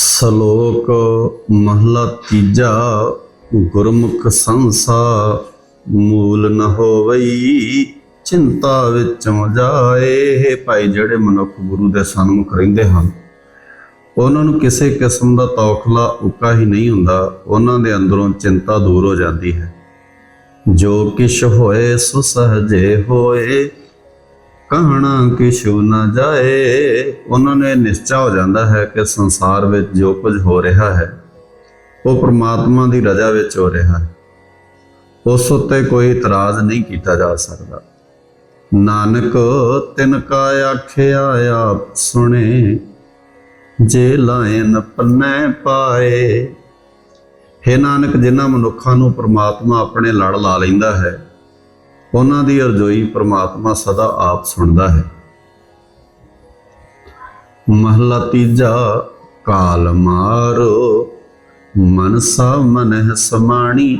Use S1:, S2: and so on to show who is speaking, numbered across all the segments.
S1: ਸ਼ਲੋਕ ਮਹਲਾ ਤੀਜਾ, ਗੁਰਮੁਖ ਸੰਸਾ ਮੂਲ ਨ ਹੋਵਈ, ਚਿੰਤਾ ਵਿੱਚੋਂ ਜਾਏ। ਭਾਈ ਜਿਹੜੇ ਮਨੁੱਖ ਗੁਰੂ ਦੇ ਸਨਮੁਖ ਰਹਿੰਦੇ ਹਨ, ਉਹਨਾਂ ਨੂੰ ਕਿਸੇ ਕਿਸਮ ਦਾ ਤੌਖਲਾ ਉੱਕਾ ਹੀ ਨਹੀਂ ਹੁੰਦਾ। ਉਹਨਾਂ ਦੇ ਅੰਦਰੋਂ ਚਿੰਤਾ ਦੂਰ ਹੋ ਜਾਂਦੀ ਹੈ। ਜੋ ਕਿਛ ਹੋਏ, ਸੋ ਸਹਜੇ ਹੋਏ। ਕਹਣਾ ਕਿਛੂ ਨਾ ਜਾਏ। ਉਹਨਾਂ ਨੇ ਨਿਸ਼ਚਾ ਹੋ ਜਾਂਦਾ ਹੈ ਕਿ ਸੰਸਾਰ ਵਿੱਚ ਜੋ ਕੁਝ ਹੋ ਰਿਹਾ ਹੈ, ਉਹ ਪ੍ਰਮਾਤਮਾ ਦੀ ਰਜ਼ਾ ਵਿੱਚ ਹੋ ਰਿਹਾ ਹੈ। ਉਸ ਉੱਤੇ ਕੋਈ ਇਤਰਾਜ਼ ਨਹੀਂ ਕੀਤਾ ਜਾ ਸਕਦਾ। ਨਾਨਕ, ਤਿਨ ਕਾ ਆਖਿਆ ਆਪ ਸੁਣੇ, ਜੇ ਲਾਇਨ ਪੰਨੈ ਪਾਏ। ਹੈ ਨਾਨਕ, ਜਿਨ੍ਹਾਂ ਮਨੁੱਖਾਂ ਨੂੰ ਪ੍ਰਮਾਤਮਾ ਆਪਣੇ ਲੜ ਲਾ ਲੈਂਦਾ ਹੈ ਉਹਨਾਂ ਦੀ ਅਰਜ਼ੋਈ ਪ੍ਰਮਾਤਮਾ ਸਦਾ ਆਪ ਸੁਣਦਾ ਹੈ। ਮਹਲਾ ਤੀਜਾ, ਕਾਲ ਮਾਰੋ, ਮਨਸਾ ਮਨਹਿ ਸਮਾਣੀ,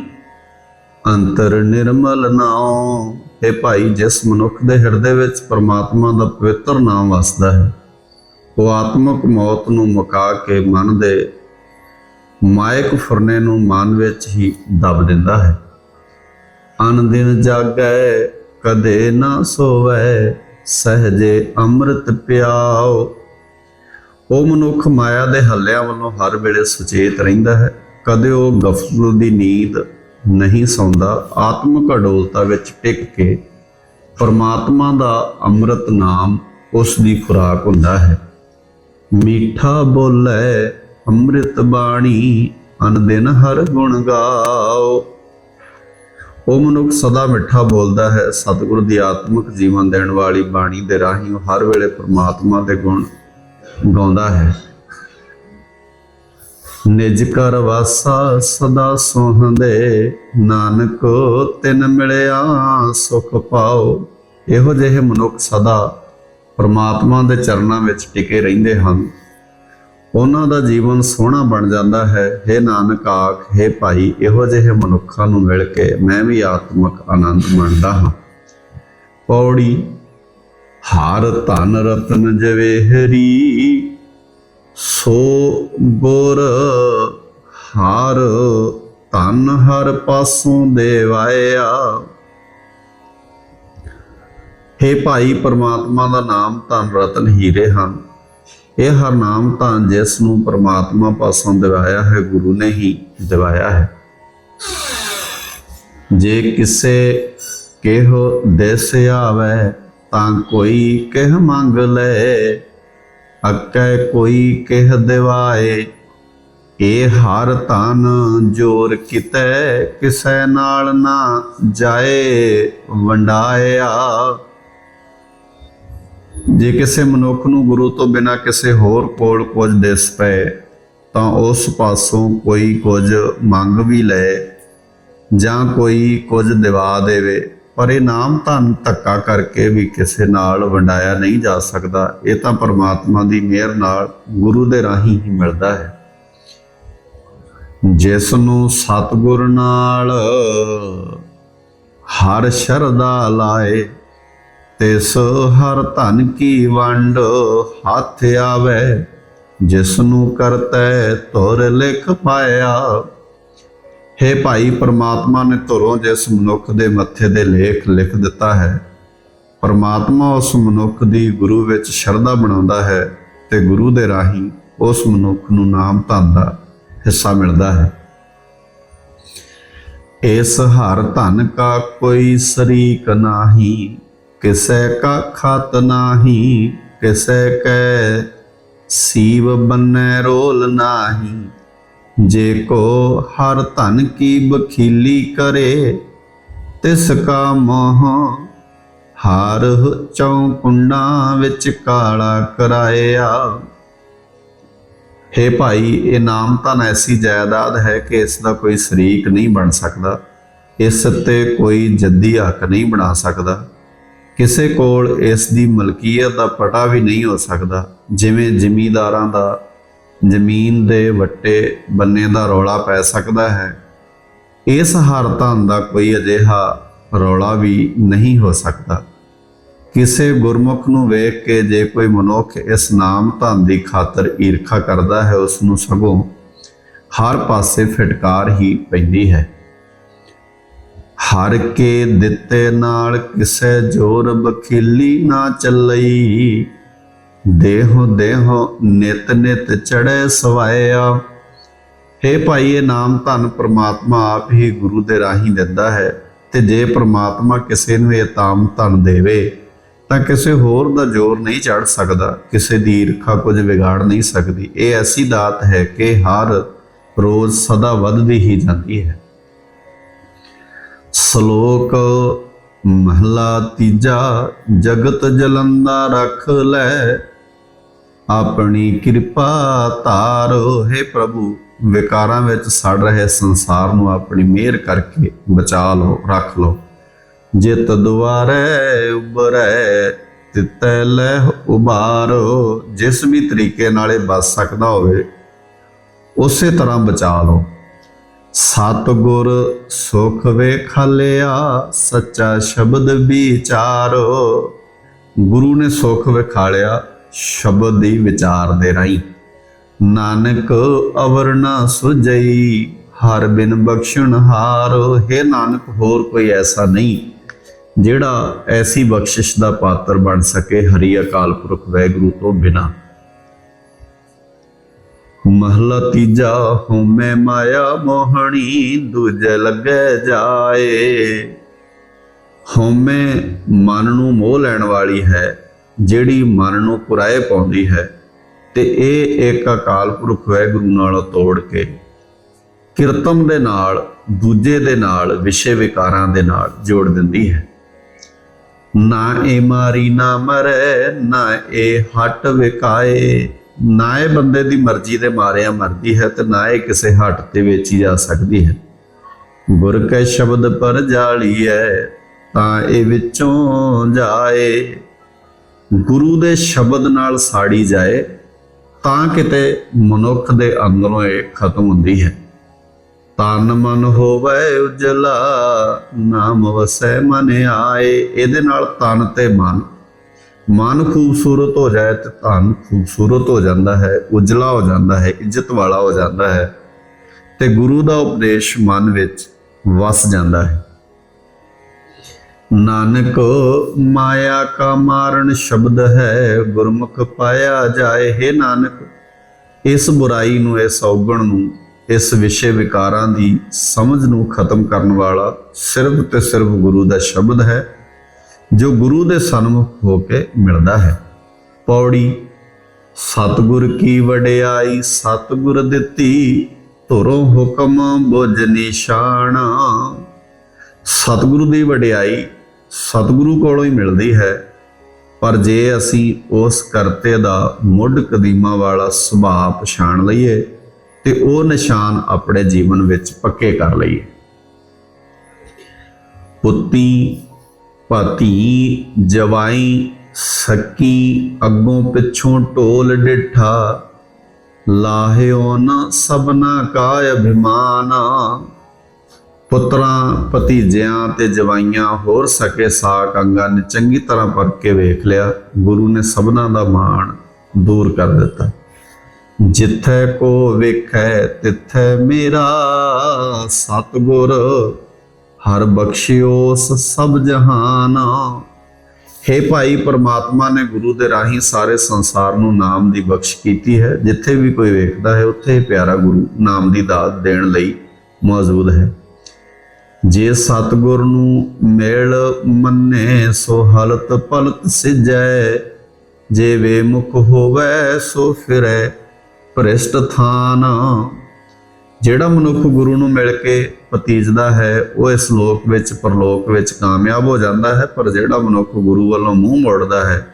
S1: ਅੰਤਰ ਨਿਰਮਲ ਨਾਉ। ਇਹ ਭਾਈ, ਜਿਸ ਮਨੁੱਖ ਦੇ ਹਿਰਦੇ ਵਿੱਚ ਪ੍ਰਮਾਤਮਾ ਦਾ ਪਵਿੱਤਰ ਨਾਮ ਵਸਦਾ ਹੈ, ਉਹ ਆਤਮਿਕ ਮੌਤ ਨੂੰ ਮੁਕਾ ਕੇ ਮਨ ਦੇ ਮਾਇਕ ਫੁਰਨੇ ਨੂੰ ਮਨ ਵਿੱਚ ਹੀ ਦਬ ਦਿੰਦਾ ਹੈ। ਅਨ ਦਿਨ ਜਾਗੈ, ਕਦੇ ਨਾ ਸੋਵੈ, ਸਹਜੇ ਅੰਮ੍ਰਿਤ ਪਿਆਓ। ਉਹ ਮਨੁੱਖ ਮਾਇਆ ਦੇ ਹੱਲਿਆਂ ਵੱਲੋਂ ਹਰ ਵੇਲੇ ਸੁਚੇਤ ਰਹਿੰਦਾ ਹੈ। ਕਦੇ ਉਹ ਗਫਲਤ ਦੀ ਨੀਂਦ ਨਹੀਂ ਸੌਂਦਾ। ਆਤਮਿਕ ਅਡੋਲਤਾ ਵਿੱਚ ਟਿਕ ਕੇ ਪਰਮਾਤਮਾ ਦਾ ਅੰਮ੍ਰਿਤ ਨਾਮ ਉਸ ਦੀ ਖੁਰਾਕ ਹੁੰਦਾ ਹੈ। ਮੀਠਾ ਬੋਲੇ, ਅੰਮ੍ਰਿਤ ਬਾਣੀ ਅਨ ਦਿਨ ਹਰ ਗੁਣ ਗਾਓ। ਉਹ ਮਨੁੱਖ ਸਦਾ ਮਿੱਠਾ ਬੋਲਦਾ ਹੈ, ਸਤਿਗੁਰ ਦੀ ਆਤਮਿਕ ਜੀਵਨ ਦੇਣ ਵਾਲੀ ਬਾਣੀ ਦੇ ਰਾਹੀਂ ਹਰ ਵੇਲੇ ਪ੍ਰਮਾਤਮਾ ਦੇ ਗੁਣ ਗਾਉਂਦਾ ਹੈ। ਨਿਜ ਕਰ ਵਾਸਾ ਸਦਾ ਸੋਹੰਦੇ, ਨਾਨਕ ਤਿਨ ਮਿਲਿਆ ਸੁਖ ਪਾਓ। ਇਹੋ ਜਿਹੇ ਮਨੁੱਖ ਸਦਾ ਪਰਮਾਤਮਾ ਦੇ ਚਰਨਾਂ ਵਿੱਚ ਟਿਕੇ ਰਹਿੰਦੇ ਹਨ। ਉਹਨਾਂ ਦਾ ਜੀਵਨ ਸੋਹਣਾ ਬਣ ਜਾਂਦਾ ਹੈ हे ਨਾਨਕ ਆਖ हे ਭਾਈ ਇਹੋ ਜਿਹੇ ਮਨੁੱਖਾਂ ਨੂੰ ਮਿਲ ਕੇ ਮੈਂ ਵੀ ਆਤਮਿਕ ਆਨੰਦ ਮਾਣਦਾ ਹਾਂ ਪੌੜੀ ਹਰ ਧਨ ਰਤਨ ਜਵੇਹਰੀ ਸੋ ਗੁਰ ਹਰ ਧਨ ਹਰ ਪਾਸੋਂ ਦੇਵਾਇਆ हे ਭਾਈ ਪਰਮਾਤਮਾ ਦਾ ਨਾਮ ਧਨ ਰਤਨ ਹੀਰੇ ਹਨ ਇਹ ਹਰ ਨਾਮ ਤਾਂ ਜਿਸ ਨੂੰ ਪਰਮਾਤਮਾ ਪਾਸੋਂ ਦਿਵਾਇਆ ਹੈ, ਗੁਰੂ ਨੇ ਹੀ ਦਿਵਾਇਆ ਹੈ। ਜੇ ਕਿਸੇ ਕਿਹੋ ਦੇਸ ਆਵੇ ਤਾਂ ਕੋਈ ਕਹਿ ਮੰਗ ਲੈ, ਅੱਕੈ ਕੋਈ ਕਹਿ ਦਿਵਾਏ। ਇਹ ਹਰ ਧਨ ਜੋਰ ਕਿਤੈ ਕਿਸੈ ਨਾਲ ਨਾ ਜਾਏ, ਵੰਡਾਇਆ ਜੇ ਕਿਸੇ ਮਨੁੱਖ ਨੂੰ ਗੁਰੂ ਤੋਂ ਬਿਨਾਂ ਕਿਸੇ ਹੋਰ ਕੋਲ ਕੁਝ ਦਿਸ ਪਏ, ਤਾਂ ਉਸ ਪਾਸੋਂ ਕੋਈ ਕੁਝ ਮੰਗ ਵੀ ਲਏ ਜਾਂ ਕੋਈ ਕੁਝ ਦਿਵਾ ਦੇਵੇ। ਪਰ ਇਹ ਨਾਮ ਧਨ ਧੱਕਾ ਕਰਕੇ ਵੀ ਕਿਸੇ ਨਾਲ ਵੰਡਾਇਆ ਨਹੀਂ ਜਾ ਸਕਦਾ। ਇਹ ਤਾਂ ਪਰਮਾਤਮਾ ਦੀ ਮਿਹਰ ਨਾਲ ਗੁਰੂ ਦੇ ਰਾਹੀਂ ਹੀ ਮਿਲਦਾ ਹੈ। ਜਿਸ ਨੂੰ ਸਤਿਗੁਰ ਨਾਲ ਹਰ ਸ਼ਰਧਾ ਲਾਏ ਤਿਸ ਹਰ ਧਨ ਕੀ ਵੰਡ ਹੱਥ ਆਵੇ ਜਿਸ ਨੂੰ ਕਰਤੈ ਤੁਰ ਲਿਖ ਪਾਇਆ। ਹੈ ਭਾਈ, ਪ੍ਰਮਾਤਮਾ ਨੇ ਧੁਰੋਂ ਜਿਸ ਮਨੁੱਖ ਦੇ ਮੱਥੇ ਦੇ ਲੇਖ ਲਿਖ ਦਿੱਤਾ ਹੈ, ਪ੍ਰਮਾਤਮਾ ਉਸ ਮਨੁੱਖ ਦੀ ਗੁਰੂ ਵਿੱਚ ਸ਼ਰਧਾ ਬਣਾਉਂਦਾ ਹੈ ਤੇ ਗੁਰੂ ਦੇ ਰਾਹੀਂ ਉਸ ਮਨੁੱਖ ਨੂੰ ਨਾਮ ਧਨ ਦਾ ਹਿੱਸਾ ਮਿਲਦਾ ਹੈ। ਇਸ ਹਰ ਧਨ ਕਾ ਕੋਈ ਸ਼ਰੀਕ ਨਾਹੀ ਕਿਸੈ ਕਾ ਖਤ ਨਾਹੀ, ਕਿਸੈ ਕੈ ਸੀਵ ਬੰਨੈ ਰੋਲ ਨਾਹੀ। ਜੇ ਕੋ ਹਰ ਧਨ ਕੀ ਬਖੀਲੀ ਕਰੇ, ਤਿਸ ਕਾ ਮੋਹ ਹਾਰ ਚੌਂਕੁੰਡਾਂ ਵਿੱਚ ਕਾਲਾ ਕਰਾਇਆ। ਹੈ ਭਾਈ, ਇਹ ਨਾਮ ਤਾਂ ਐਸੀ ਜਾਇਦਾਦ ਹੈ ਕਿ ਇਸ ਦਾ ਕੋਈ ਸ਼ਰੀਕ ਨਹੀਂ ਬਣ ਸਕਦਾ। ਇਸ ਤੇ ਕੋਈ ਜੱਦੀ ਹੱਕ ਨਹੀਂ ਬਣਾ ਸਕਦਾ। ਕਿਸੇ ਕੋਲ ਇਸ ਦੀ ਮਲਕੀਅਤ ਦਾ ਪਟਾ ਵੀ ਨਹੀਂ ਹੋ ਸਕਦਾ। ਜਿਵੇਂ ਜ਼ਿਮੀਂਦਾਰਾਂ ਦਾ ਜ਼ਮੀਨ ਦੇ ਵੱਟੇ ਬੰਨੇ ਦਾ ਰੌਲਾ ਪੈ ਸਕਦਾ ਹੈ, ਇਸ ਹਰ ਧਨ ਦਾ ਕੋਈ ਅਜਿਹਾ ਰੌਲਾ ਵੀ ਨਹੀਂ ਹੋ ਸਕਦਾ। ਕਿਸੇ ਗੁਰਮੁਖ ਨੂੰ ਵੇਖ ਕੇ ਜੇ ਕੋਈ ਮਨੁੱਖ ਇਸ ਨਾਮ ਧਨ ਦੀ ਖਾਤਰ ਈਰਖਾ ਕਰਦਾ ਹੈ, ਉਸ ਨੂੰ ਸਗੋਂ ਹਰ ਪਾਸੇ ਫਟਕਾਰ ਹੀ ਪੈਂਦੀ ਹੈ। ਹਰ ਕੇ ਦਿੱਤੇ ਨਾਲ ਕਿਸੇ ਜੋਰ ਬਖੀਲੀ ਨਾ ਚੱਲਈ। ਦੇਹੋ ਦੇਹੋ ਨਿਤ ਨਿਤ ਚੜੇ ਸਵਾਇਆ। हे ਭਾਈ, ਇਹ ਨਾਮ ਧਨ ਪ੍ਰਮਾਤਮਾ ਆਪ ਹੀ ਗੁਰੂ ਦੇ ਰਾਹੀਂ ਦਿੰਦਾ ਹੈ ਤੇ ਜੇ ਪ੍ਰਮਾਤਮਾ ਕਿਸੇ ਨੂੰ ਇਹ ਤਾਮ ਧਨ ਦੇਵੇ, ਤਾਂ ਕਿਸੇ ਹੋਰ ਦਾ ਜ਼ੋਰ ਨਹੀਂ ਚੜ ਸਕਦਾ, ਕਿਸੇ ਦੀ ਈਰਖਾ ਕੁਝ ਵਿਗਾੜ ਨਹੀਂ ਸਕਦੀ। ਇਹ ਐਸੀ ਦਾਤ ਹੈ ਕਿ ਹਰ ਰੋਜ਼ ਸਦਾ ਵੱਧਦੀ ਹੀ ਜਾਂਦੀ ਹੈ। ਸ਼ਲੋਕ, ਮਹਲਾ ਤੀਜਾ, ਜਗਤ ਜਲੰਦਾ ਰੱਖ ਲੈ। ਆਪਣੀ ਕਿਰਪਾ ਧਾਰੋ ਹੈ ਪ੍ਰਭੂ। ਵਿਕਾਰਾਂ ਵਿੱਚ ਸੜ ਰਹੇ ਸੰਸਾਰ ਨੂੰ ਆਪਣੀ ਮਿਹਰ ਕਰਕੇ ਬਚਾ ਲਓ, ਰੱਖ ਲਓ। ਜਿਤ ਦੁਆਰੇ ਉਬਰੈ ਤਿਤੈ ਲੈ ਉਬਾਰੋ ਜਿਸ ਵੀ ਤਰੀਕੇ ਨਾਲ ਇਹ ਬਚ ਸਕਦਾ ਹੋਵੇ, ਉਸੇ ਤਰ੍ਹਾਂ ਬਚਾ ਲਓ। ਸਤਿਗੁਰ ਸੁਖ ਵੇਖਲਿਆ, ਸੱਚਾ ਸ਼ਬਦ ਵਿਚਾਰੋ। ਗੁਰੂ ਨੇ ਸੁਖ ਵਿਖਾਲਿਆ, ਸ਼ਬਦ ਦੀ ਵਿਚਾਰ ਦੇ ਰਾਹੀਂ। ਨਾਨਕ ਅਵਰ ਨਾ ਸੁਜਈ ਹਰ ਬਿਨ ਬਖਸ਼ਣ ਹਾਰੋ। ਹੈ ਨਾਨਕ, ਹੋਰ ਕੋਈ ਐਸਾ ਨਹੀਂ, ਜਿਹੜਾ ਐਸੀ ਬਖਸ਼ਿਸ਼ ਦਾ ਪਾਤਰ ਬਣ ਸਕੇ ਹਰੀ ਅਕਾਲ ਪੁਰਖ ਵੈਗੁਰੂ ਤੋਂ ਬਿਨਾ। ਮਹਲਾ ਤੀਜਾ ਹਉਮੈ ਮਾਇਆ ਮੋਹਣੀ, ਦੂਜੇ ਲੱਗੇ ਜਾਏ। ਹਉਮੈ ਮਨ ਨੂੰ ਮੋਹ ਲੈਣ ਵਾਲੀ ਹੈ, ਜਿਹੜੀ ਮਨ ਨੂੰ ਪੁਰਾਏ ਪਾਉਂਦੀ ਹੈ, ਤੇ ਇਹ ਇੱਕ ਅਕਾਲ ਪੁਰਖ ਵੈਗੁਰੂ ਨਾਲੋਂ ਤੋੜ ਕੇ ਕਿਰਤਮ ਦੇ ਨਾਲ, ਦੂਜੇ ਦੇ ਨਾਲ, ਵਿਸ਼ੇ ਵਿਕਾਰਾਂ ਦੇ ਨਾਲ ਜੋੜ ਦਿੰਦੀ ਹੈ। ਨਾ ਇਹ ਮਾਰੀ ਨਾ ਮਰੇ, ਨਾ ਇਹ ਹਟ ਵਿਕਾਏ। ਨਾ ਇਹ ਬੰਦੇ ਦੀ ਮਰਜ਼ੀ ਦੇ ਮਾਰਿਆ ਮਰਦੀ ਹੈ ਤੇ ਨਾ ਇਹ ਕਿਸੇ ਹੱਟ ਤੇ ਵੇਚੀ ਜਾ ਸਕਦੀ ਹੈ। ਗੁਰ ਕੈ ਸ਼ਬਦ ਪਰ ਜਾਲੀ ਹੈ, ਤਾਂ ਇਹ ਵਿੱਚੋਂ ਜਾਏ। ਗੁਰੂ ਦੇ ਸ਼ਬਦ ਨਾਲ ਸਾੜੀ ਜਾਏ, ਤਾਂ ਕਿਤੇ ਮਨੁੱਖ ਦੇ ਅੰਦਰੋਂ ਇਹ ਖਤਮ ਹੁੰਦੀ ਹੈ। ਤਨ ਮਨ ਹੋਵੇ ਉਜਲਾ, ਨਾਮ ਵਸੈ ਮਨ ਆਏ, ਇਹਦੇ ਨਾਲ ਤਨ ਤੇ ਮਨ ਮਨ ਖੂਬਸੂਰਤ ਹੋ ਜਾਏ ਤੇ ਧਨ ਖੂਬਸੂਰਤ ਹੋ ਜਾਂਦਾ ਹੈ, ਉਜਲਾ ਹੋ ਜਾਂਦਾ ਹੈ, ਇੱਜ਼ਤ ਵਾਲਾ ਹੋ ਜਾਂਦਾ ਹੈ ਤੇ ਗੁਰੂ ਦਾ ਉਪਦੇਸ਼ ਮਨ ਵਿੱਚ ਵਸ ਜਾਂਦਾ ਹੈ। ਨਾਨਕ ਮਾਇਆ ਕਾ ਮਾਰਨ ਸ਼ਬਦ ਹੈ, ਗੁਰਮੁਖ ਪਾਇਆ ਜਾਏ, ਹੈ ਨਾਨਕ, ਇਸ ਬੁਰਾਈ ਨੂੰ, ਇਸ ਔਗਣ ਨੂੰ, ਇਸ ਵਿਸ਼ੇ ਵਿਕਾਰਾਂ ਦੀ ਸਮਝ ਨੂੰ ਖਤਮ ਕਰਨ ਵਾਲਾ ਸਿਰਫ ਤੇ ਸਿਰਫ ਗੁਰੂ ਦਾ ਸ਼ਬਦ ਹੈ। ਜੋ ਗੁਰੂ ਦੇ ਸਨਮੁਖ ਹੋ ਕੇ ਮਿਲਦਾ ਹੈ। ਪੌੜੀ, ਸਤਿਗੁਰ ਕੀ ਵਡਿਆਈ, ਸਤਿਗੁਰ ਦਿੱਤੀ ਧੁਰੋਂ ਹੁਕਮ ਬੁਝ ਨਿਸ਼ਾਨਾ। ਸਤਿਗੁਰੂ ਦੀ ਵਡਿਆਈ ਸਤਿਗੁਰੂ ਕੋਲੋਂ ਹੀ ਮਿਲਦੀ ਹੈ, ਪਰ ਜੇ ਅਸੀਂ ਉਸ ਕਰਤੇ ਦਾ ਮੁੱਢ ਕਦੀਮਾ ਵਾਲਾ ਸੁਭਾਅ ਪਛਾਣ ਲਈਏ, ਤੇ ਉਹ ਨਿਸ਼ਾਨ ਆਪਣੇ ਜੀਵਨ ਵਿੱਚ ਪੱਕੇ ਕਰ ਲਈਏ। ਪੁੱਤੀ ਪਤੀ ਜਵਾਈ ਸਕੀ ਅੱਗੋਂ ਪਿੱਛੋਂ ਢੋਲ ਡਿਠਾ। ਲਾਹਿਓ ਨ ਸਭਨਾ ਕਾ ਅਭਿਮਾਨ। ਪੁੱਤਰਾਂ ਭਤੀਜਿਆਂ ਤੇ ਜਵਾਈਆਂ ਹੋਰ ਸਕੇ ਸਾਕ ਅੰਗਾਂ ਨੇ ਚੰਗੀ ਤਰ੍ਹਾਂ ਪਰਖ ਕੇ ਵੇਖ ਲਿਆ। ਗੁਰੂ ਨੇ ਸਭਨਾਂ ਦਾ ਮਾਣ ਦੂਰ ਕਰ ਦਿੱਤਾ। ਜਿੱਥੇ ਕੋ ਵੇਖੈ ਤਿੱਥੈ ਮੇਰਾ ਸਤਗੁਰ। ਹਰ ਬਖਸ਼ਿਓਸ ਸਭ ਜਹਾਨ। ਹੈ ਭਾਈ, ਪਰਮਾਤਮਾ ਨੇ ਗੁਰੂ ਦੇ ਰਾਹੀਂ ਸਾਰੇ ਸੰਸਾਰ ਨੂੰ ਨਾਮ ਦੀ ਬਖਸ਼ ਕੀਤੀ ਹੈ। ਜਿੱਥੇ ਵੀ ਕੋਈ ਵੇਖਦਾ ਹੈ, ਉੱਥੇ ਪਿਆਰਾ ਗੁਰੂ ਨਾਮ ਦੀ ਦਾਤ ਦੇਣ ਲਈ ਮੌਜੂਦ ਹੈ। ਜੇ ਸਤਗੁਰ ਨੂੰ ਮੇਲ ਮੰਨੇ, ਸੋ ਹਲਤ ਪਲਤ ਸਿਜੈ। ਜੇ ਵੇ ਮੁਖ ਹੋਵੇ, ਸੋ ਫਿਰੈ ਭ੍ਰਿਸ਼ਟ ਥਾਨ। ਜਿਹੜਾ ਮਨੁੱਖ ਗੁਰੂ ਨੂੰ ਮਿਲ ਕੇ ਪਤੀਜਦਾ ਹੈ, ਉਹ ਇਸ ਲੋਕ ਵਿੱਚ, ਪਰਲੋਕ ਵਿੱਚ ਕਾਮਯਾਬ ਹੋ ਜਾਂਦਾ ਹੈ, ਪਰ ਜਿਹੜਾ ਮਨੁੱਖ ਗੁਰੂ ਵੱਲੋਂ ਮੂੰਹ ਮੋੜਦਾ ਹੈ,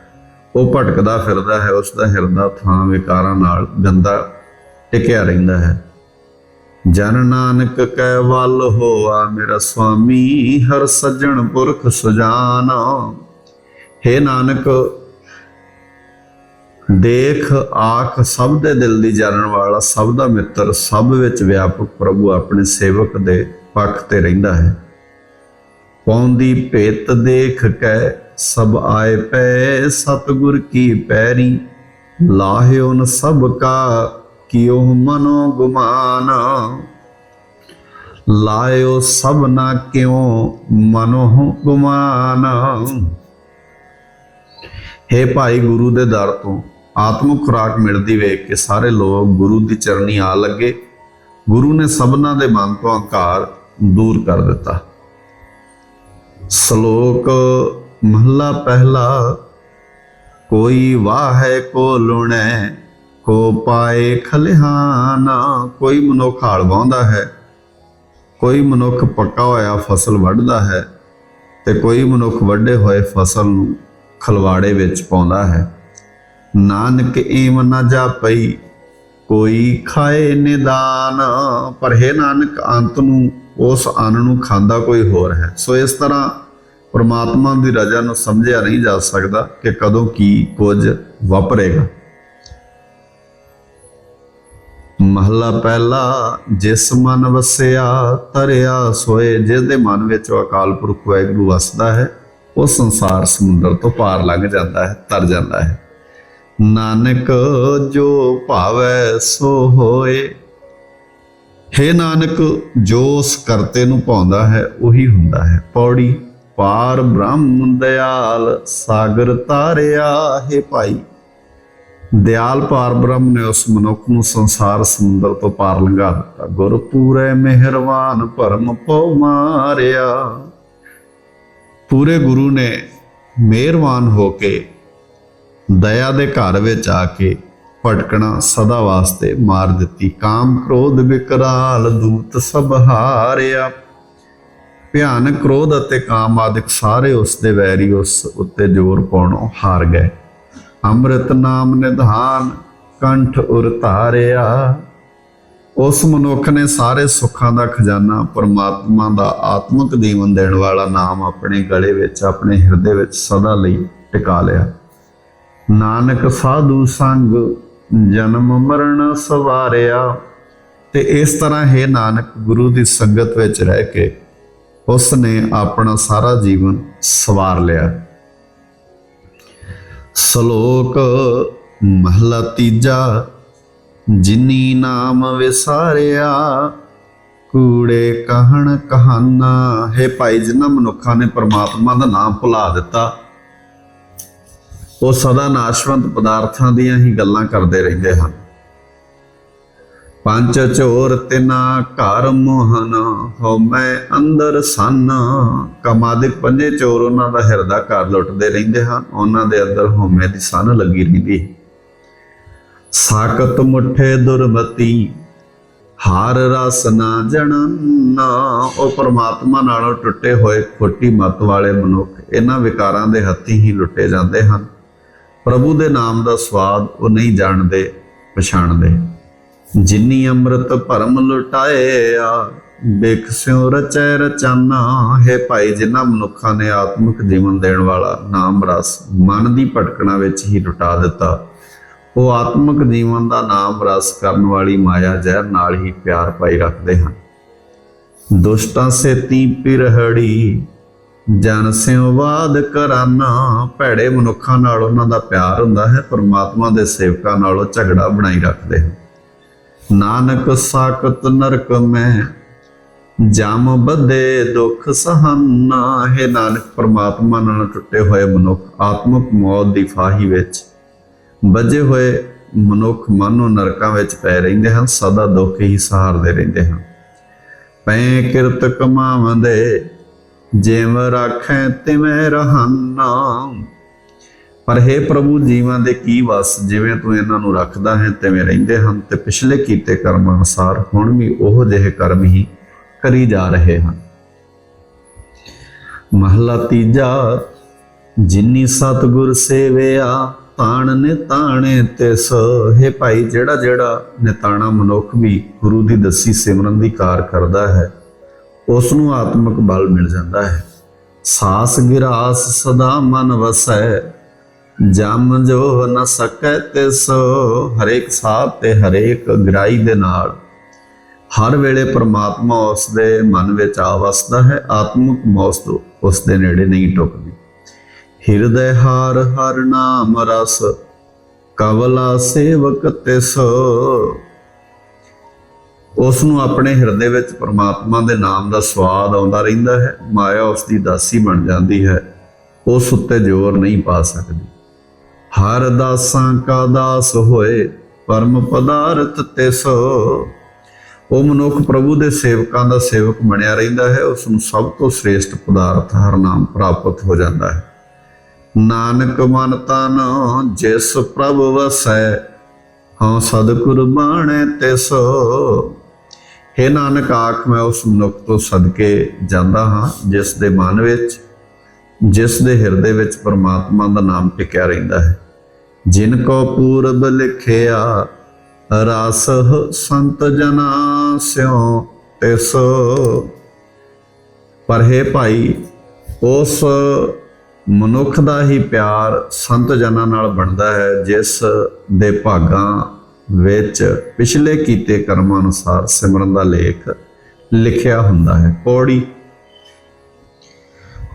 S1: ਉਹ ਭਟਕਦਾ ਫਿਰਦਾ ਹੈ, ਉਸ ਦਾ ਹਿਰਦਾ ਥਾਂ ਵਿਕਾਰਾਂ ਨਾਲ ਗੰਦਾ ਟਿਕਿਆ ਰਹਿੰਦਾ ਹੈ। ਜਨ ਨਾਨਕ ਕੈ ਵੱਲ ਹੋਆ ਮੇਰਾ ਸੁਆਮੀ ਹਰ ਸੱਜਣ ਪੁਰਖ ਸੁਜਾਨਾ। ਹੇ ਨਾਨਕ ਦੇਖ, ਆਖ, ਸਭ ਦੇ ਦਿਲ ਦੀ ਜਾਣਨ ਵਾਲਾ, ਸਭ ਦਾ ਮਿੱਤਰ, ਸਭ ਵਿੱਚ ਵਿਆਪਕ ਪ੍ਰਭੂ ਆਪਣੇ ਸੇਵਕ ਦੇ ਪੱਖ ਤੇ ਰਹਿੰਦਾ ਹੈ। ਪੌਂਦੀ ਭੇਤ ਦੇਖ ਕੇ, ਸਭ ਆਏ ਪੈ, ਸਤਿਗੁਰ ਕੀ ਪੈਰੀ। ਲਾਹਿਓ ਨ ਸਭ ਕਾ ਕਿਉ ਮਨੋ ਗੁਮਾਨ। ਲਾਇਓ ਸਭ ਨਾ ਕਿਉ, ਮਨੋ ਗੁਮਾਨ। ਹੇ ਭਾਈ ਗੁਰੂ ਦੇ ਦਰ ਤੋਂ ਆਤਮਿਕ ਖੁਰਾਕ ਮਿਲਦੀ ਵੇਖ ਕੇ ਸਾਰੇ ਲੋਕ ਗੁਰੂ ਦੀ ਚਰਨੀ ਆ ਲੱਗੇ। ਗੁਰੂ ਨੇ ਸਭਨਾਂ ਦੇ ਮਨ ਤੋਂ ਹੰਕਾਰ ਦੂਰ ਕਰ ਦਿੱਤਾ। ਸ਼ਲੋਕ, ਮਹਲਾ ਪਹਿਲਾ, ਕੋਈ ਵਾਹੈ ਕੋ ਲੁਣੈ, ਕੋ ਪਾਏ ਖਲਿਹਾਨਾ, ਕੋਈ ਮਨੁੱਖ ਹਾਲ ਵਾਹੁੰਦਾ ਹੈ, ਕੋਈ ਮਨੁੱਖ ਪੱਕਾ ਹੋਇਆ ਫਸਲ ਵੱਢਦਾ ਹੈ ਤੇ ਕੋਈ ਮਨੁੱਖ ਵੱਡੇ ਹੋਏ ਫਸਲ ਨੂੰ ਖਲਵਾੜੇ ਵਿੱਚ ਪਾਉਂਦਾ ਹੈ। ਨਾਨਕ ਏਮ ਨਾ ਜਾਪਈ, ਕੋਈ ਖਾਏ ਨਿਦਾਨ। ਪਰ ਹੈ ਨਾਨਕ, ਅੰਤ ਨੂੰ, ਉਸ ਅੰਨ ਨੂੰ ਖਾਂਦਾ ਕੋਈ ਹੋਰ ਹੈ। ਸੋ ਇਸ ਤਰ੍ਹਾਂ ਪਰਮਾਤਮਾ ਦੀ ਰਜ਼ਾ ਨੂੰ ਸਮਝਿਆ ਨਹੀਂ ਜਾ ਸਕਦਾ ਕਿ ਕਦੋਂ ਕੀ ਕੁਝ ਵਾਪਰੇਗਾ। ਮਹਲਾ ਪਹਿਲਾ, ਜਿਸ ਮਨ ਵਸਿਆ ਤਰਿਆ ਸੋਏ ਜਿਸ ਦੇ ਮਨ ਵਿੱਚ ਅਕਾਲ ਪੁਰਖ ਵਾਹਿਗੁਰੂ ਵਸਦਾ ਹੈ, ਉਹ ਸੰਸਾਰ ਸਮੁੰਦਰ ਤੋਂ ਪਾਰ ਲੰਘ ਜਾਂਦਾ ਹੈ, ਤਰ ਜਾਂਦਾ ਹੈ। ਨਾਨਕ ਜੋ ਭਾਵੈ ਸੋ ਹੋਏ। ਹੇ ਨਾਨਕ, ਜੋ ਉਸ ਕਰਤੇ ਨੂੰ ਪਾਉਂਦਾ ਹੈ, ਉਹੀ ਹੁੰਦਾ ਹੈ। ਪੌੜੀ ਪਾਰ ਬ੍ਰਹਮ ਦਿਆਲ, ਸਾਗਰ ਤਾਰਿਆ ਹੈ ਭਾਈ। ਦਿਆਲ ਪਾਰ ਬ੍ਰਹਮ ਨੇ ਉਸ ਮਨੁੱਖ ਨੂੰ ਸੰਸਾਰ ਸਮੁੰਦਰ ਤੋਂ ਪਾਰ ਲੰਘਾ ਦਿੱਤਾ। ਗੁਰ ਪੂਰੇ ਮਿਹਰਬਾਨ ਭਰਮ ਪਉ ਮਾਰਿਆ। ਪੂਰੇ ਗੁਰੂ ਨੇ ਮਿਹਰਬਾਨ ਹੋ ਕੇ ਦਇਆ ਦੇ ਘਰ ਵਿੱਚ ਆ ਕੇ ਭਟਕਣਾ ਸਦਾ ਵਾਸਤੇ ਮਾਰ ਦਿੱਤੀ। ਕਾਮ ਕ੍ਰੋਧ ਵਿਕਰਾਲ ਦੂਤ ਸਭ ਹਾਰਿਆ। ਭਿਆਨ ਕ੍ਰੋਧ ਅਤੇ ਕਾਮ ਆਦਿਕ ਸਾਰੇ ਉਸ ਦੇ ਵੈਰੀ ਉਸ ਉੱਤੇ ਜ਼ੋਰ ਪਾਉਣੋਂ ਹਾਰ ਗਏ। ਅੰਮ੍ਰਿਤ ਨਾਮ ਨਿਧਾਨ ਕੰਠ ਉਰ ਧਾਰਿਆ। ਉਸ ਮਨੁੱਖ ਨੇ ਸਾਰੇ ਸੁੱਖਾਂ ਦਾ ਖਜ਼ਾਨਾ ਪਰਮਾਤਮਾ ਦਾ ਆਤਮਿਕ ਜੀਵਨ ਦੇਣ ਵਾਲਾ ਨਾਮ ਆਪਣੇ ਗਲੇ ਵਿੱਚ, ਆਪਣੇ ਹਿਰਦੇ ਵਿੱਚ ਸਦਾ ਲਈ ਟਿਕਾ ਲਿਆ। ਨਾਨਕ ਸਾਧੂ ਸੰਗ, ਜਨਮ ਮਰਨ ਸਵਾਰਿਆ। ਤੇ ਇਸ ਤਰ੍ਹਾਂ ਹੈ ਨਾਨਕ ਗੁਰੂ ਦੀ ਸੰਗਤ ਵਿੱਚ ਰਹਿ ਕੇ ਉਸ ਨੇ ਆਪਣਾ ਸਾਰਾ ਜੀਵਨ ਸਵਾਰ ਲਿਆ। ਸ਼ਲੋਕ ਮਹਲਾ ਤੀਜਾ, ਜਿਨੀ ਨਾਮ ਵਿਸਾਰਿਆ, ਕੂੜੇ ਕਹਣ ਕਹਾਨਾ। ਹੈ ਭਾਈ, ਜਿਨ੍ਹਾਂ ਮਨੁੱਖਾਂ ਨੇ ਪਰਮਾਤਮਾ ਦਾ ਨਾਮ ਭੁਲਾ ਦਿੱਤਾ ਉਹ ਸਦਾ ਨਾਸ਼ਵੰਤ ਪਦਾਰਥਾਂ ਦੀਆਂ ਹੀ ਗੱਲਾਂ ਕਰਦੇ ਰਹਿੰਦੇ ਹਨ। ਪੰਜ ਚੋਰ ਤਿਨਾ ਘਰ ਮੋਹਨ ਹਉਮੈ ਅੰਦਰ ਸੰਨ। ਕਮਾਦਿਕ ਪੰਜੇ ਚੋਰ ਉਹਨਾਂ ਦਾ ਹਿਰਦਾ ਘਰ ਲੁੱਟਦੇ ਰਹਿੰਦੇ ਹਨ। ਉਹਨਾਂ ਦੇ ਅੰਦਰ ਹਉਮੈ ਦੀ ਸੰਨ ਲੱਗੀ ਰਹਿੰਦੀ ਸਾਕਤ ਮੁਠੇ ਦੁਰਮਤੀ, ਹਾਰ ਰਸ ਨਾ ਜਣਨ। ਉਹ ਪਰਮਾਤਮਾ ਨਾਲੋਂ ਟੁੱਟੇ ਹੋਏ ਖੋਟੀ ਮਤ ਵਾਲੇ ਮਨੁੱਖ, ਇਹਨਾਂ ਵਿਕਾਰਾਂ ਦੇ ਹੱਥੀ ਹੀ ਲੁੱਟੇ ਜਾਂਦੇ ਹਨ। ਪ੍ਰਭੂ ਦੇ ਨਾਮ ਦਾ ਸਵਾਦ ਉਹ ਨਹੀਂ ਜਾਣਦੇ, ਪਛਾਣਦੇ। ਜਿਨੀ ਅੰਮ੍ਰਿਤ ਭਰਮ ਲੁਟਾਏ ਆ ਸਿਉ ਰਚੈ ਰਚਾਨਾ ਹੈ ਭਾਈ, ਜਿਨ੍ਹਾਂ ਮਨੁੱਖਾਂ ਨੇ ਆਤਮਿਕ ਜੀਵਨ ਦੇਣ ਵਾਲਾ ਨਾਮ ਰਸ ਮਨ ਦੀ ਭਟਕਣਾ ਵਿੱਚ ਹੀ ਲੁਟਾ ਦਿੱਤਾ। ਉਹ ਆਤਮਿਕ ਜੀਵਨ ਦਾ ਨਾਮ ਰਸ ਕਰਨ ਵਾਲੀ ਮਾਇਆ ਜ਼ਹਿਰ ਨਾਲ ਹੀ ਪਿਆਰ ਪਾਈ ਰੱਖਦੇ ਹਨ। ਦੁਸ਼ਟਾਂ ਸੇਤੀ ਪਿਰਹੜੀ ਜਨ ਸਿਉ ਵਾਦ ਕਰਾਨਾ। ਭੈੜੇ ਮਨੁੱਖਾਂ ਨਾਲ ਉਹਨਾਂ ਦਾ ਪਿਆਰ ਹੁੰਦਾ ਹੈ, ਪਰਮਾਤਮਾ ਦੇ ਸੇਵਕਾਂ ਨਾਲ ਉਹ ਝਗੜਾ ਬਣਾਈ ਰੱਖਦੇ ਹਨ। ਨਾਨਕ ਸਾਕਤ ਨਰਕ ਮੈਂ, ਜਮ ਬੱਧੇ ਦੁਖ ਸਹਨਾ। ਹੈ ਨਾਨਕ, ਪਰਮਾਤਮਾ ਨਾਲ ਟੁੱਟੇ ਹੋਏ ਮਨੁੱਖ, ਆਤਮਿਕ ਮੌਤ ਦੀ ਫਾਹੀ ਵਿੱਚ ਬਜੇ ਹੋਏ ਮਨੁੱਖ ਮਨੋ ਨਰਕਾਂ ਵਿੱਚ ਪੈ ਰਹਿੰਦੇ ਹਨ, ਸਦਾ ਦੁੱਖ ਹੀ ਸਹਾਰਦੇ ਰਹਿੰਦੇ ਹਨ। ਪੈ ਕਿਰਤ ਕਮਾਵੰਦੇ ਜਿਵ ਰਾਖੈ ਤਿਵੇਂ ਰਹਾਨਾ। ਪਰ ਹੈ ਪ੍ਰਭੂ, ਜੀਵਾਂ ਦੇ ਕੀ ਵਸ? ਜਿਵੇਂ ਤੂੰ ਇਹਨਾਂ ਨੂੰ ਰੱਖਦਾ ਹੈ, ਤਿਵੇਂ ਰਹਿੰਦੇ ਹਨ। ਤੇ ਪਿਛਲੇ ਕੀਤੇ ਕਰਮ ਅਨੁਸਾਰ ਹੁਣ ਵੀ ਉਹ ਜਿਹੇ ਕਰਮ ਹੀ ਕਰੀ ਜਾ ਰਹੇ ਹਨ। ਮਹਲਾ ਤੀਜਾ, ਜਿਨੀ ਸਤਗੁਰ ਸੇਵਿਆ, ਤਾਣ ਨੇ ਤਾਣੇ ਤਿਸ। ਹੈ ਭਾਈ ਜਿਹੜਾ ਜਿਹੜਾ ਨਿਤਾਣਾ ਮਨੁੱਖ ਵੀ ਗੁਰੂ ਦੀ ਦੱਸੀ ਸਿਮਰਨ ਦੀ ਕਾਰ ਕਰਦਾ ਹੈ ਉਸ ਨੂੰ ਆਤਮਿਕ ਬਲ ਮਿਲ ਜਾਂਦਾ ਹੈ। ਸਾਸ ਗਿਰਾਸ ਸਦਾ ਮਨ ਵਸੈ, ਜਮ ਜੋ ਨ ਸਕੈ ਤਿਸ, ਹਰੇਕ ਸਾਹ ਤੇ ਹਰੇਕ ਗ੍ਰਾਈ ਦੇ ਨਾਲ। ਹਰ ਵੇਲੇ ਪ੍ਰਮਾਤਮਾ ਉਸ ਦੇ ਮਨ ਵਿੱਚ ਆ ਵਸਦਾ ਹੈ, ਆਤਮਿਕ ਮੌਸਤ ਉਸ ਦੇ ਨੇੜੇ ਨਹੀਂ ਟੁਕਦੀ। ਹਿਰਦੈ ਹਾਰ ਹਰ ਨਾਮ ਰਸ, ਕਵਲਾ ਸੇਵਕ ਤਿਸ। ਉਸ ਨੂੰ ਆਪਣੇ ਹਿਰਦੇ ਵਿੱਚ ਪ੍ਰਮਾਤਮਾ ਦੇ ਨਾਮ ਦਾ ਸਵਾਦ ਆਉਂਦਾ ਰਹਿੰਦਾ ਹੈ, ਮਾਇਆ ਉਸ ਦੀ ਦਾਸੀ ਬਣ ਜਾਂਦੀ ਹੈ, ਉਸ ਉੱਤੇ ਜ਼ੋਰ ਨਹੀਂ ਪਾ ਸਕਦੀ। ਹਰ ਦਾਸਾਂ ਕਾ ਦਾਸ ਹੋਏ, ਪਰਮ ਪਦਾਰਥ ਤਿਸ ਉਹ ਮਨੁੱਖ ਪ੍ਰਭੂ ਦੇ ਸੇਵਕਾਂ ਦਾ ਸੇਵਕ ਬਣਿਆ ਰਹਿੰਦਾ ਹੈ ਉਸ ਨੂੰ ਸਭ ਤੋਂ ਸ੍ਰੇਸ਼ਟ ਪਦਾਰਥ ਹਰ ਨਾਮ ਪ੍ਰਾਪਤ ਹੋ ਜਾਂਦਾ ਹੈ। ਨਾਨਕ ਮਨ ਤਨ, ਜਿਸ ਪ੍ਰਭ ਵਸੈ ਹਾਂ ਸਤਿਗੁਰ ਬਾਣੈ ਤਿਸ ਹੇ ਨਾਨਕ ਆਖ ਮੈਂ ਉਸ ਮਨੁੱਖ ਤੋਂ ਸਦਕੇ ਜਾਂਦਾ ਹਾਂ, ਜਿਸ ਦੇ ਮਨ ਵਿੱਚ, ਜਿਸ ਦੇ ਹਿਰਦੇ ਵਿੱਚ ਪਰਮਾਤਮਾ ਦਾ ਨਾਮ ਟਿਕਿਆ ਰਹਿੰਦਾ ਹੈ। ਜਿਨ ਕੋ ਪੂਰਬ ਲਿਖਿਆ, ਰਸ ਸੰਤ ਜਨਾ ਸਿਉ ਤਿਸ। ਪਰ ਹੈ ਭਾਈ, ਉਸ ਮਨੁੱਖ ਦਾ ਹੀ ਪਿਆਰ ਸੰਤ ਜਨਾਂ ਨਾਲ ਬਣਦਾ ਹੈ, ਜਿਸ ਦੇ ਭਾਗਾਂ ਵਿੱਚ ਪਿਛਲੇ ਕੀਤੇ ਕਰਮਾਂ ਅਨੁਸਾਰ ਸਿਮਰਨ ਦਾ ਲੇਖ ਲਿਖਿਆ ਹੁੰਦਾ ਹੈ। ਪੌੜੀ।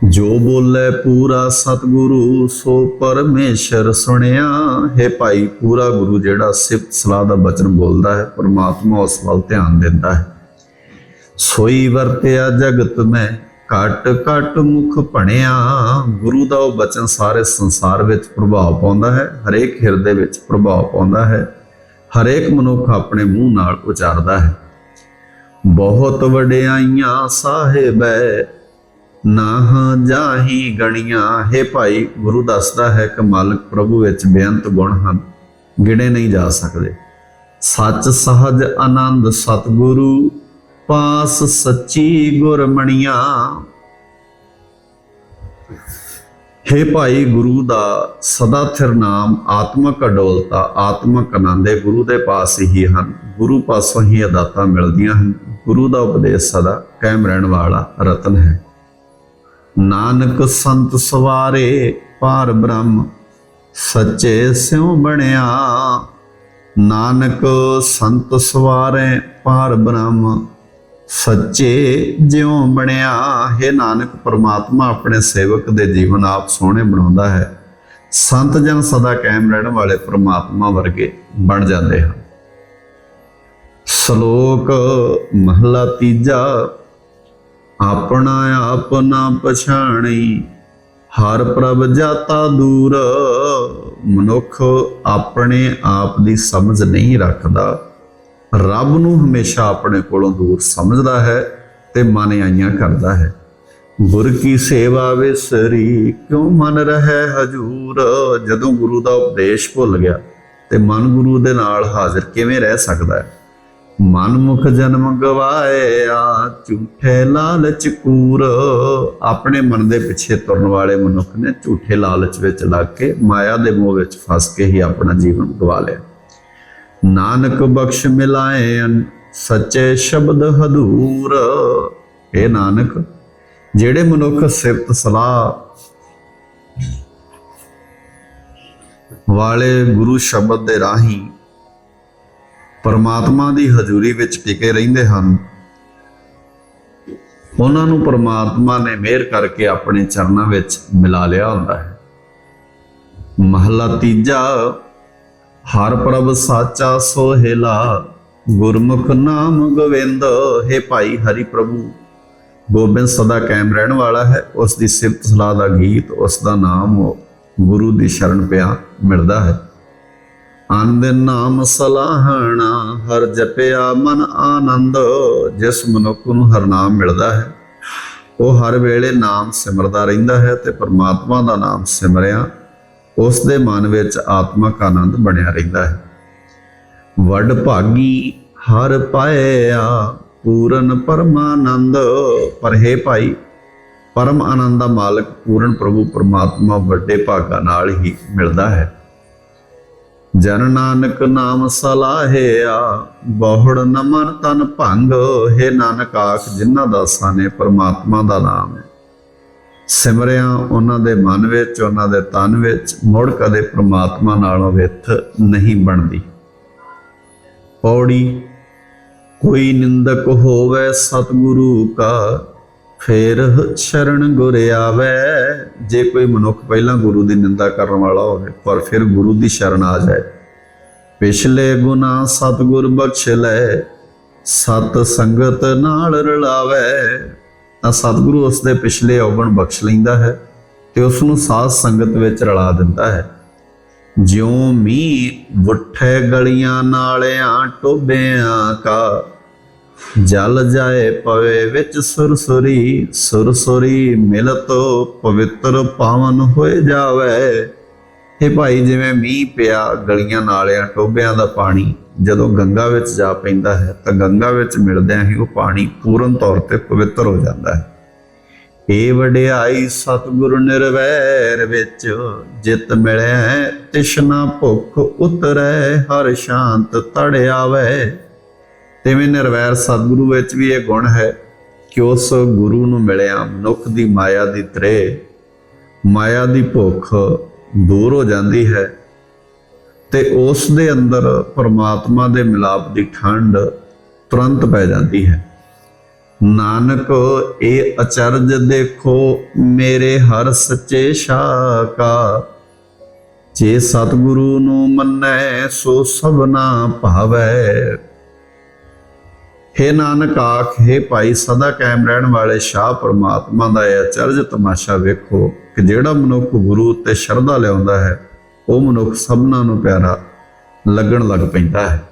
S1: ਜੋ ਬੋਲੇ ਪੂਰਾ ਸਤਿਗੁਰੂ, ਸੋ ਪਰਮੇਸ਼ਰ ਸੁਣਿਆ। ਹੈ ਭਾਈ, ਪੂਰਾ ਗੁਰੂ ਜਿਹੜਾ ਸਿਫਤ ਸਲਾਹ ਦਾ ਬਚਨ ਬੋਲਦਾ ਹੈ, ਪਰਮਾਤਮਾ ਉਸ ਵੱਲ ਧਿਆਨ ਦਿੰਦਾ ਹੈ। ਸੋਈ ਵਰਤਿਆ ਜਗਤ ਮੈਂ, ਘਟ ਘਟ ਮੁਖ ਭਣਿਆ। ਗੁਰੂ ਦਾ ਉਹ ਬਚਨ ਸਾਰੇ ਸੰਸਾਰ ਵਿੱਚ ਪ੍ਰਭਾਵ ਪਾਉਂਦਾ ਹੈ, ਹਰੇਕ ਹਿਰਦੇ ਵਿੱਚ ਪ੍ਰਭਾਵ ਪਾਉਂਦਾ ਹੈ। ਹਰੇਕ ਮਨੁੱਖ ਆਪਣੇ ਮੂੰਹ ਨਾਲ ਉਚਾਰਦਾ ਹੈ। ਬਹੁਤ ਵਡਿਆਈਆਂ ਸਾਹਿਬੈ ਨਾ ਜਾਹੀ ਗਣੀਆਂ, ਹੈ ਭਾਈ, ਗੁਰੂ ਦੱਸਦਾ ਹੈ ਕਿ ਮਾਲਕ ਪ੍ਰਭੂ ਵਿੱਚ ਬੇਅੰਤ ਗੁਣ ਹਨ, ਗਿਣੇ ਨਹੀਂ ਜਾ ਸਕਦੇ। ਸੱਚ ਸਹਜ ਆਨੰਦ ਸਤਿਗੁਰੂ, ਪਾਸ ਸੱਚੀ ਗੁਰਮਣੀਆਂ। ਹੈ ਭਾਈ ਗੁਰੂ ਦਾ ਸਦਾ ਥਿਰ ਨਾਮ, ਆਤਮਕ ਅਡੋਲਤਾ, ਆਤਮਕ ਆਨੰਦੇ ਗੁਰੂ ਦੇ ਪਾਸ ਹੀ ਹਨ। ਗੁਰੂ ਪਾਸੋਂ ਹੀ ਅਦਾਤਾਂ ਮਿਲਦੀਆਂ ਹਨ। ਗੁਰੂ ਦਾ ਉਪਦੇਸ਼ ਸਦਾ ਕਾਇਮ ਰਹਿਣ ਵਾਲਾ ਰਤਨ ਹੈ। ਨਾਨਕ ਸੰਤ ਸਵਾਰੇ ਪਾਰ ਬ੍ਰਹਮ, ਸੱਚੇ ਸਿਉ ਬਣਿਆ। ਨਾਨਕ ਸੰਤ ਸਵਾਰੇ ਪਾਰ ਬ੍ਰਹਮ ਸੱਚੇ ਜਿਉ ਬਣਿਆ, ਹੈ ਨਾਨਕ ਪਰਮਾਤਮਾ ਆਪਣੇ ਸੇਵਕ ਦੇ ਜੀਵਨ ਆਪ ਸੋਹਣੇ ਬਣਾਉਂਦਾ ਹੈ। ਸੰਤ ਜਨ ਸਦਾ ਕਾਇਮ ਰਹਿਣ ਵਾਲੇ ਪਰਮਾਤਮਾ ਵਰਗੇ ਬਣ ਜਾਂਦੇ ਹਨ। ਸ਼ਲੋਕ ਮਹਲਾ ਤੀਜਾ, ਆਪਣਾ ਆਪ ਨਾ ਪਛਾਣੀ, ਹਰ ਪ੍ਰਭ ਜਾਤਾ ਦੂਰ। ਮਨੁੱਖ ਆਪਣੇ ਆਪ ਦੀ ਸਮਝ ਨਹੀਂ ਰੱਖਦਾ। ਰੱਬ ਨੂੰ ਹਮੇਸ਼ਾ ਆਪਣੇ ਕੋਲੋਂ ਦੂਰ ਸਮਝਦਾ ਹੈ ਤੇ ਮਨ ਆਈਆਂ ਕਰਦਾ ਹੈ। ਗੁਰ ਕੀ ਸੇਵਾ ਵਿਸਰੀ, ਕਿਉਂ ਮਨ ਰਹਿ ਹਜੂਰ? ਜਦੋਂ ਗੁਰੂ ਦਾ ਉਪਦੇਸ਼ ਭੁੱਲ ਗਿਆ, ਤੇ ਮਨ ਗੁਰੂ ਦੇ ਨਾਲ ਹਾਜ਼ਰ ਕਿਵੇਂ ਰਹਿ ਸਕਦਾ ਹੈ? ਮਨਮੁਖ ਜਨਮ ਗਵਾਇਆ ਝੂਠੇ ਲਾਲਚ ਕੂਰ। ਆਪਣੇ ਮਨ ਦੇ ਪਿੱਛੇ ਤੁਰਨ ਵਾਲੇ ਮਨੁੱਖ ਨੇ ਝੂਠੇ ਲਾਲਚ ਵਿੱਚ ਲੱਗ ਕੇ ਮਾਇਆ ਦੇ ਮੋਹ ਵਿੱਚ ਫਸ ਕੇ ਹੀ ਆਪਣਾ ਜੀਵਨ ਗਵਾ ਲਿਆ। ਨਾਨਕ ਬਖਸ਼ ਮਿਲਾਏ ਸੱਚੇ ਸ਼ਬਦ ਹਦੂਰ। ਇਹ ਨਾਨਕ, ਜਿਹੜੇ ਮਨੁੱਖ ਸਿਫਤ ਸਲਾਹ ਵਾਲੇ ਗੁਰੂ ਸ਼ਬਦ ਦੇ ਰਾਹੀਂ ਪਰਮਾਤਮਾ ਦੀ ਹਜ਼ੂਰੀ ਵਿੱਚ ਟਿਕੇ ਰਹਿੰਦੇ ਹਨ, ਉਹਨਾਂ ਨੂੰ ਪਰਮਾਤਮਾ ਨੇ ਮਿਹਰ ਕਰਕੇ ਆਪਣੇ ਚਰਨਾਂ ਵਿੱਚ ਮਿਲਾ ਲਿਆ ਹੁੰਦਾ ਹੈ। ਮਹਲਾ ਤੀਜਾ ਹਰ ਪ੍ਰਭ ਸਾਚਾ ਸੋਹਿਲਾ ਗੁਰਮੁਖ ਨਾਮ ਗੋਵਿੰਦ ਹੈ ਭਾਈ ਹਰੀ ਪ੍ਰਭੂ। ਗੋਬਿੰਦ ਸਦਾ ਕਾਇਮ ਰਹਿਣ ਵਾਲਾ ਹੈ, ਉਸ ਦੀ ਸਿਫਤ ਸਲਾਹ ਦਾ ਗੀਤ, ਉਸ ਦਾ ਨਾਮ ਗੁਰੂ ਦੀ ਸ਼ਰਨ ਪਿਆ ਮਿਲਦਾ ਹੈ। ਆਨੰਦ ਨਾਮ ਸਲਾਹਣਾ, ਹਰ ਜਪਿਆ ਮਨ ਆਨੰਦ, ਜਿਸ ਮਨੁੱਖ ਨੂੰ ਹਰ ਨਾਮ ਮਿਲਦਾ ਹੈ। ਉਹ ਹਰ ਵੇਲੇ ਨਾਮ ਸਿਮਰਦਾ ਰਹਿੰਦਾ ਹੈ ਤੇ ਪਰਮਾਤਮਾ ਦਾ ਨਾਮ ਸਿਮਰਿਆ ਉਸ ਦੇ ਮਨ ਵਿੱਚ ਆਤਮਕ ਆਨੰਦ ਬਣਿਆ ਰਹਿੰਦਾ ਹੈ। ਵੱਡ ਭਾਗੀ ਹਰ ਪਾਇਆ ਪੂਰਨ ਪਰਮਾਨੰਦ। ਪਰ ਹੈ ਭਾਈ, ਪਰਮ ਆਨੰਦ ਦਾ ਮਾਲਕ ਪੂਰਨ ਪ੍ਰਭੂ ਪਰਮਾਤਮਾ ਵੱਡੇ ਭਾਗਾ ਨਾਲ ਹੀ ਮਿਲਦਾ ਹੈ। ਜਨ ਨਾਨਕ ਨਾਮ ਸਲਾਹਿਆ ਬਹੁੜ ਨਮਨ ਤਨ ਭੰਗ। ਹੈ ਨਾਨਕ ਆਖ, ਜਿਨ੍ਹਾਂ ਦਾਸਾਂ ਨੇ ਪਰਮਾਤਮਾ ਦਾ ਨਾਮ ਸਿਮਰਿਆ ਉਹਨਾਂ ਦੇ ਮਨ ਵਿੱਚ, ਉਹਨਾਂ ਦੇ ਤਨ ਵਿੱਚ, ਮੁੜ ਕਦੇ ਪ੍ਰਮਾਤਮਾ ਨਾਲੋਂ ਵਿਥ ਨਹੀਂ ਬਣਦੀ। ਪੌੜੀ, ਕੋਈ ਨਿੰਦਕ ਹੋਵੇ ਸਤਿਗੁਰੂ ਕਾ, ਫੇਰ ਸ਼ਰਨ ਗੁਰ ਆਵੇ। ਜੇ ਕੋਈ ਮਨੁੱਖ ਪਹਿਲਾਂ ਗੁਰੂ ਦੀ ਨਿੰਦਾ ਕਰਨ ਵਾਲਾ ਹੋਵੇ, ਪਰ ਫਿਰ ਗੁਰੂ ਦੀ ਸ਼ਰਨ ਆ ਜਾਏ। ਪਿਛਲੇ ਗੁਨਾਹ ਸਤਿਗੁਰ ਬਖਸ਼ ਲੈ, ਸਤ ਸੰਗਤ ਨਾਲ ਰਲਾਵੇ। ਤਾਂ ਸਤਿਗੁਰੂ ਉਸ ਦੇ ਪਿਛਲੇ ਔਗਣ ਬਖਸ਼ ਲੈਂਦਾ ਹੈ ਤੇ ਉਸ ਨੂੰ ਸਾਧ ਸੰਗਤ ਵਿੱਚ ਰਲਾ ਦਿੰਦਾ ਹੈ। ਜਿਉ ਮੀਂਹ ਵੁੱਠੇ ਗਲੀਆਂ ਨਾਲਿਆਂ ਟੋਬਿਆਂ ਕਾ, ਜਲ ਜਾਏ ਪਵੇ ਵਿੱਚ ਸੁਰਸੁਰੀ ਸੁਰਸੁਰੀ ਮਿਲਤੋ ਪਵਿੱਤਰ ਪਾਵਨ ਹੋਏ ਜਾਵੇ। ਇਹ ਭਾਈ, ਜਿਵੇਂ ਮੀਂਹ ਪਿਆ ਗਲੀਆਂ ਨਾਲਿਆਂ ਟੋਬਿਆਂ ਦਾ ਪਾਣੀ ਜਦੋਂ ਗੰਗਾ ਵਿੱਚ ਜਾ ਪੈਂਦਾ ਹੈ ਤਾਂ ਗੰਗਾ ਵਿੱਚ ਮਿਲਦਿਆਂ ਹੀ ਉਹ ਪਾਣੀ ਪੂਰਨ ਤੌਰ ਤੇ ਪਵਿੱਤਰ ਹੋ ਜਾਂਦਾ ਹੈ। ਏ ਵਡਿਆਈ, ਸਤਿਗੁਰ ਨਿਰਵੈਰ ਵਿੱਚ ਜਿਤ ਮਿਲਿਆ ਤਿਸ਼ਨਾ ਭੁੱਖ ਉਤਰੈ, ਹਰ ਸ਼ਾਂਤ ਤੜ ਆਵੇ। ਤਿਵੇਂ ਨਿਰਵੈਰ ਸਤਿਗੁਰੂ ਵਿੱਚ ਵੀ ਇਹ ਗੁਣ ਹੈ ਕਿ ਉਸ ਗੁਰੂ ਨੂੰ ਮਿਲਿਆ ਮਨੁੱਖ ਦੀ ਮਾਇਆ ਦੀ ਤ੍ਰੇ ਮਾਇਆ ਦੀ ਭੁੱਖ ਦੂਰ ਹੋ ਜਾਂਦੀ ਹੈ ਤੇ ਉਸ ਦੇ ਅੰਦਰ ਪਰਮਾਤਮਾ ਦੇ ਮਿਲਾਪ ਦੀ ਠੰਡ ਤੁਰੰਤ ਪੈ ਜਾਂਦੀ ਹੈ। ਨਾਨਕ, ਇਹ ਅਚਰਜ ਦੇਖੋ, ਮੇਰੇ ਹਰ ਸੱਚੇ ਸ਼ਾਹ ਸ਼ਾਕਾ। ਜੇ ਸਤਿਗੁਰੂ ਨੂੰ ਮੰਨੈ, ਸੋ ਸਭਨਾ ਭਾਵੈ। ਹੇ ਨਾਨਕ ਆਖੇ ਭਾਈ, ਸਦਾ ਕਾਇਮ ਰਹਿਣ ਵਾਲੇ ਸ਼ਾਹ ਪਰਮਾਤਮਾ ਦਾ ਇਹ ਅਚਰਜ ਤਮਾਸ਼ਾ ਵੇਖੋ ਕਿ ਜਿਹੜਾ ਮਨੁੱਖ ਗੁਰੂ ਉੱਤੇ ਸ਼ਰਧਾ ਲਿਆਉਂਦਾ ਹੈ ਉਹ ਮਨੁੱਖ ਸਭਨਾਂ ਨੂੰ ਪਿਆਰਾ ਲੱਗਣ ਲੱਗ ਪੈਂਦਾ ਹੈ।